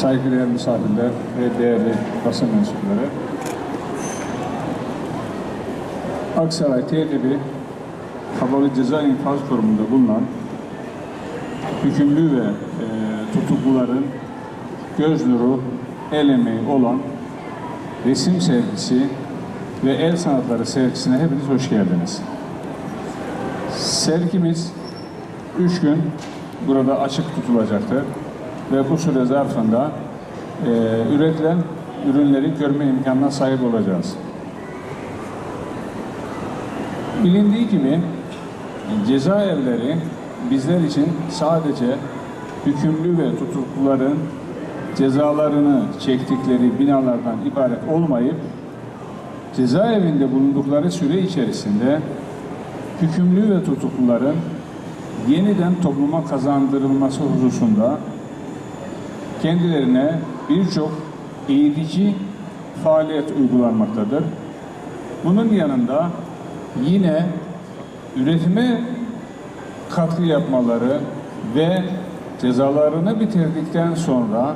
saygıdeğer misafirler ve değerli basın mensupları. Aksaray Tehdibi Kapalı Ceza İnfaz Kurumu'nda bulunan hükümlü ve e, tutukluların göz nuru, el emeği olan resim sergisi ve el sanatları sergisine hepiniz hoş geldiniz. Sergimiz üç gün burada açık tutulacaktır ve bu süre zarfında e, üretilen ürünleri görme imkanına sahip olacağız. Bilindiği gibi cezaevleri bizler için sadece hükümlü ve tutukluların cezalarını çektikleri binalardan ibaret olmayıp cezaevinde bulundukları süre içerisinde hükümlü ve tutukluların yeniden topluma kazandırılması hususunda kendilerine birçok eğitici faaliyet uygulanmaktadır. Bunun yanında yine üretime katkı yapmaları ve cezalarını bitirdikten sonra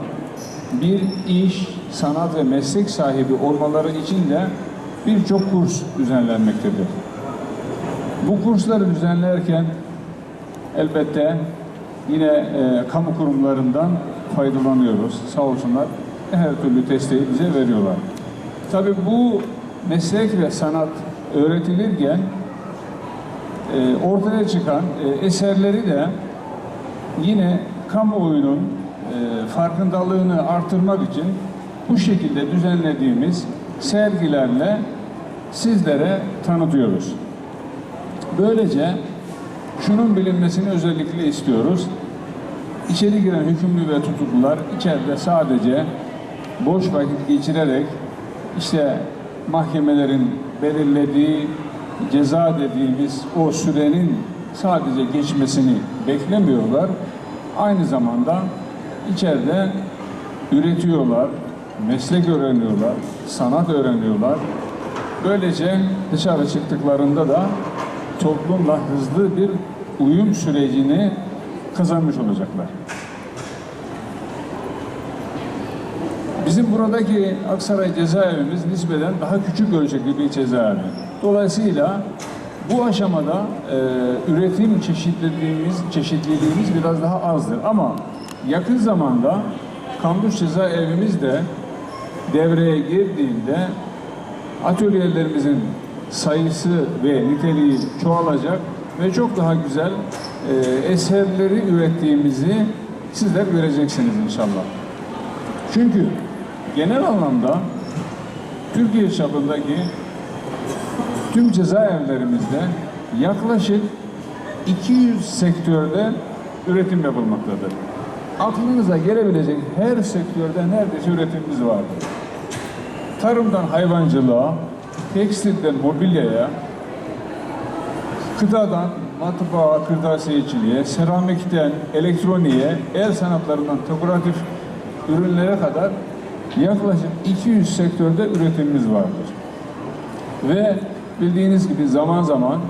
bir iş, sanat ve meslek sahibi olmaları için de birçok kurs düzenlenmektedir. Bu kursları düzenlerken elbette yine e, kamu kurumlarından faydalanıyoruz. Sağ olsunlar her türlü desteği bize veriyorlar. Tabii bu meslek ve sanat öğretilirken e, ortaya çıkan e, eserleri de yine kamuoyunun e, farkındalığını artırmak için bu şekilde düzenlediğimiz sergilerle sizlere tanıtıyoruz. Böylece şunun bilinmesini özellikle istiyoruz. İçeri giren hükümlü ve tutuklular içeride sadece boş vakit geçirerek işte mahkemelerin belirlediği ceza dediğimiz o sürenin sadece geçmesini beklemiyorlar. Aynı zamanda içeride üretiyorlar, meslek öğreniyorlar, sanat öğreniyorlar. Böylece dışarı çıktıklarında da toplumla hızlı bir uyum sürecini kazanmış olacaklar. Bizim buradaki Aksaray cezaevimiz nispeten daha küçük ölçekli bir cezaevi. Dolayısıyla bu aşamada e, üretim çeşitliliğimiz, çeşitliliğimiz biraz daha azdır. Ama yakın zamanda Kambuş cezaevimiz de devreye girdiğinde atölyelerimizin sayısı ve niteliği çoğalacak ve çok daha güzel e, eserleri ürettiğimizi sizler göreceksiniz inşallah. Çünkü genel anlamda Türkiye çapındaki tüm cezaevlerimizde yaklaşık 200 sektörde üretim yapılmaktadır. Aklınıza gelebilecek her sektörde neredeyse üretimimiz vardır. Tarımdan hayvancılığa, tekstilden mobilyaya, gıdadan matbaa, kırtasiyeciliğe, seramikten elektroniğe, el sanatlarından dekoratif ürünlere kadar yaklaşık 200 sektörde üretimimiz vardır. Ve bildiğiniz gibi zaman zaman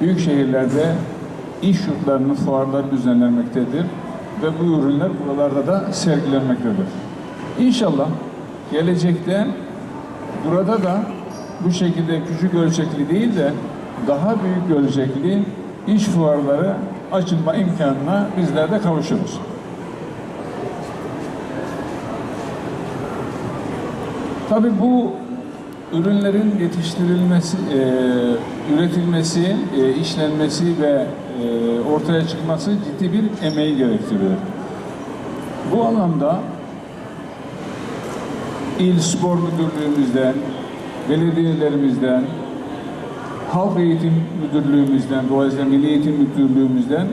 büyük şehirlerde iş yurtlarının fuarları düzenlenmektedir ve bu ürünler buralarda da sergilenmektedir. İnşallah gelecekte burada da bu şekilde küçük ölçekli değil de daha büyük ölçekli iş fuarları açılma imkanına bizler de kavuşuruz. Tabii bu ürünlerin yetiştirilmesi, e, üretilmesi, e, işlenmesi ve e, ortaya çıkması ciddi bir emeği gerektiriyor. Bu anlamda İl Spor Müdürlüğümüzden, belediyelerimizden, Halk Eğitim Müdürlüğümüzden, dolayısıyla Milli Eğitim Müdürlüğümüzden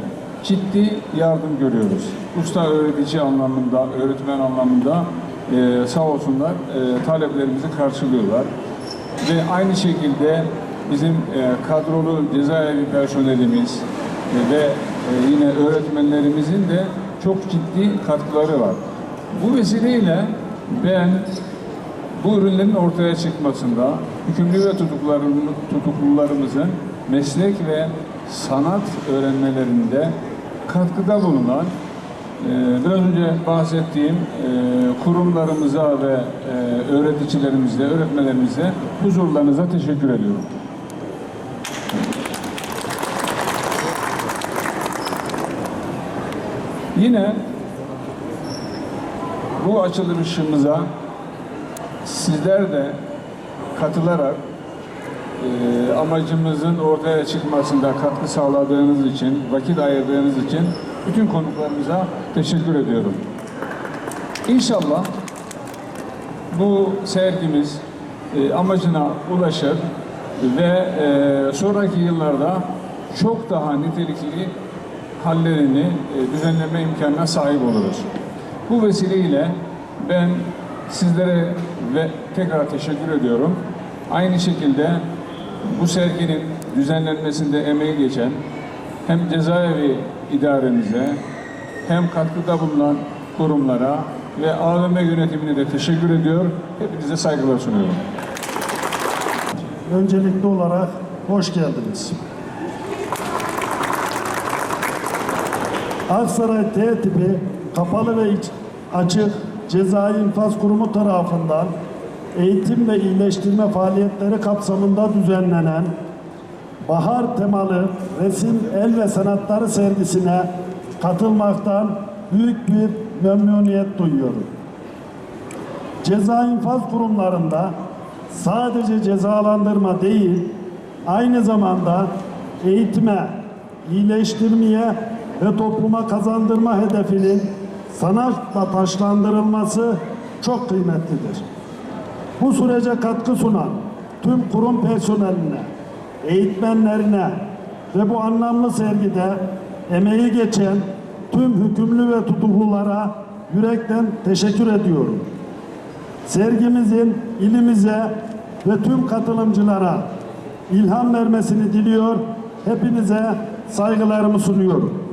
ciddi yardım görüyoruz. Usta öğretici anlamında, öğretmen anlamında e, sağ olsunlar e, taleplerimizi karşılıyorlar. Ve aynı şekilde bizim e, kadrolu cezaevi personelimiz e, ve e, yine öğretmenlerimizin de çok ciddi katkıları var. Bu vesileyle ben bu ürünlerin ortaya çıkmasında hükümlü ve tutuklularım- tutuklularımızın meslek ve sanat öğrenmelerinde katkıda bulunan Ee, Biraz önce bahsettiğim e, kurumlarımıza ve e, öğreticilerimize, öğretmenlerimize huzurlarınıza teşekkür ediyorum. Yine bu açılışımıza sizler de katılarak e, amacımızın ortaya çıkmasında katkı sağladığınız için, vakit ayırdığınız için bütün konuklarımıza teşekkür ediyorum. İnşallah bu sergimiz e, amacına ulaşır ve e, sonraki yıllarda çok daha nitelikli hallerini e, düzenleme imkanına sahip oluruz. Bu vesileyle ben sizlere ve tekrar teşekkür ediyorum. Aynı şekilde bu serginin düzenlenmesinde emeği geçen hem cezaevi idaremize hem katkıda bulunan kurumlara ve AVM yönetimine de teşekkür ediyor. Hepinize saygılar sunuyorum. Öncelikli olarak hoş geldiniz. Aksaray T tipi kapalı ve açık cezai infaz kurumu tarafından eğitim ve iyileştirme faaliyetleri kapsamında düzenlenen bahar temalı resim el ve sanatları sergisine katılmaktan büyük bir memnuniyet duyuyorum. Ceza infaz kurumlarında sadece cezalandırma değil, aynı zamanda eğitime, iyileştirmeye ve topluma kazandırma hedefinin sanatla taşlandırılması çok kıymetlidir. Bu sürece katkı sunan tüm kurum personeline, eğitmenlerine ve bu anlamlı sergide emeği geçen tüm hükümlü ve tutuklulara yürekten teşekkür ediyorum. Sergimizin ilimize ve tüm katılımcılara ilham vermesini diliyor. Hepinize saygılarımı sunuyorum.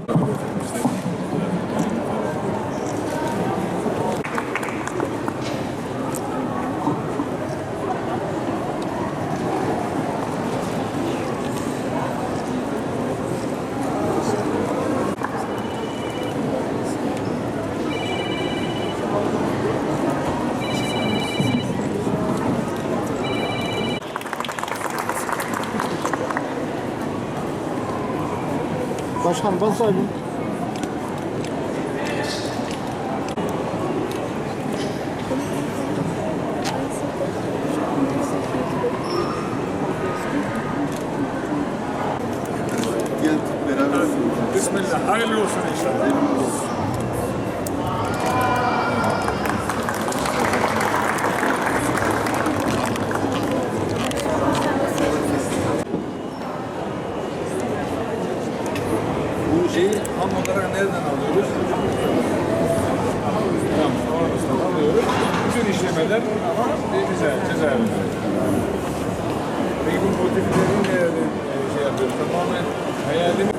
Başkan beraber. Bismillah. Hayırlı olsun inşallah. şeyi ham olarak nereden alıyoruz? Tamam, oradan alıyoruz. Bütün işlemeler ama ceza, ceza Peki bu motiflerin nerede e, şey yapıyoruz? Tamamen hayali mi?